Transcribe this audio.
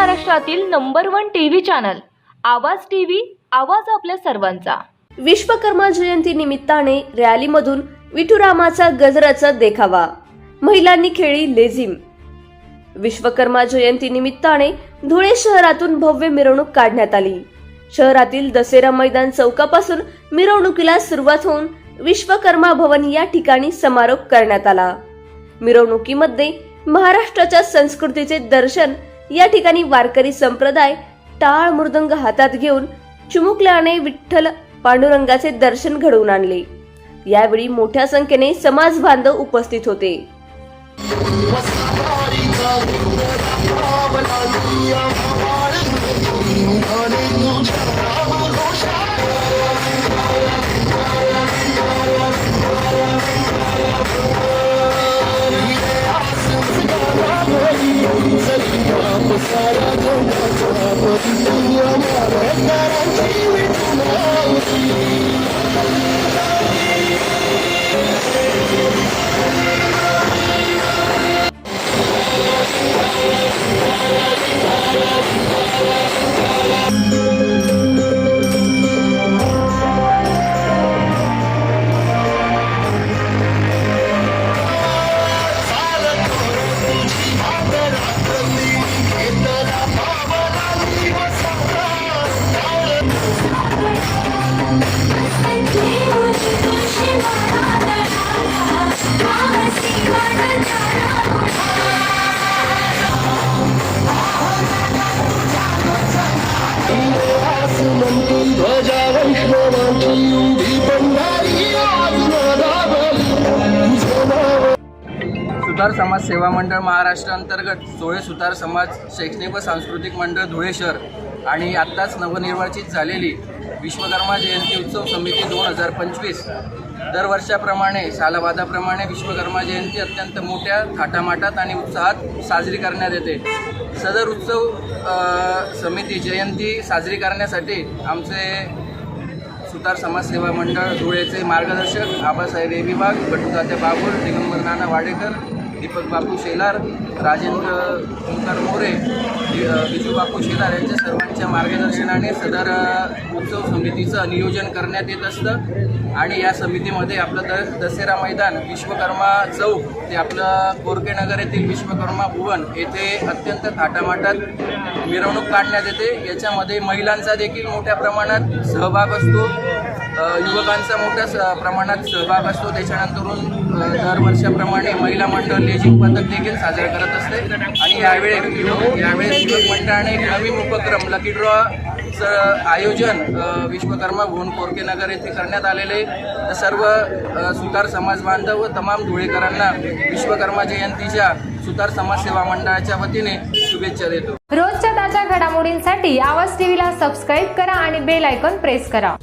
महाराष्ट्रातील number one TV channel Awaaz TV आवाज आपल्या सर्वांचा. विश्वकर्मा जयंती निमित्ताने रॅलीमधून विठुरामाचा गजराचा देखावा. महिलांनी खेळी लेझिम. विश्वकर्मा जयंती निमित्ताने धुळे शहरातून भव्य मिरवणूक काढण्यात आली. शहरातील दसेरा मैदान चौकापासून मिरवणुकीला सुरुवात होऊन विश्वकर्मा भवन या ठिकाणी समारोप करण्यात आला. मिरवणुकीमध्ये महाराष्ट्राच्या संस्कृतीचे दर्शन या ठिकाणी वारकरी संप्रदाय टाळ मृदंग हातात घेऊन चिमुकल्याने विठ्ठल पांडुरंगाचे दर्शन घडवून आणले यावेळी मोठ्या संख्येने समाज बांधव उपस्थित होते सुतार समाज सेवा मंडळ महाराष्ट्र अंतर्गत सोळे सुतार समाज शैक्षणिक व सांस्कृतिक मंडळ धुळे शहर आणि आत्ताच नवनिर्वाचित झालेली विश्वकर्मा जयंती उत्सव समिती दोन हजार पंचवीस. दरवर्षाप्रमाणे सालवादाप्रमाणे विश्वकर्मा जयंती अत्यंत मोठ्या थाटामाटात आणि उत्साहात साजरी करण्यात येते. सदर उत्सव समिती जयंती साजरी करण्यासाठी आमचे सुतार समाजसेवा मंडळ धुळेचे मार्गदर्शक आबासाहेब विभाग बटुतात्या बाबूर दिगंबर नाना वाडेकर दीपक बापू शेलार राजेंद्र ओंकार मोरे दि- बापू शेलार यांच्या सर्वांच्या मार्गदर्शनाने सदर उत्सव समितीचं नियोजन करण्यात येत असतं. आणि या समितीमध्ये आपलं द दसेरा मैदान विश्वकर्मा चौक ते आपलं कोरकेनगर येथील विश्वकर्मा भुवन येथे अत्यंत थाटामाटात मिरवणूक काढण्यात येते. याच्यामध्ये महिलांचा देखील मोठ्या प्रमाणात सहभाग असतो. युवकांचा मोठ्या प्रमाणात सहभाग असतो. त्याच्यानंतरून दरवर्षाप्रमाणे महिला मंडळ लेझिंग पथक देखील साजरे करत असते. आणि यावेळेस यावेळेस युवक मंडळाने एक नवीन उपक्रम लकी ड्रॉचं आयोजन विश्वकर्मा भुवन कोरकेनगर येथे करण्यात आलेले सर्व सुतार समाज बांधव व तमाम धुळेकरांना विश्वकर्मा जयंतीच्या सुतार समाजसेवा मंडळाच्या वतीने शुभेच्छा देतो. रोजच्या ताज्या घडामोडींसाठी आवाज टीव्हीला सबस्क्राईब करा आणि बेल आयकॉन प्रेस करा.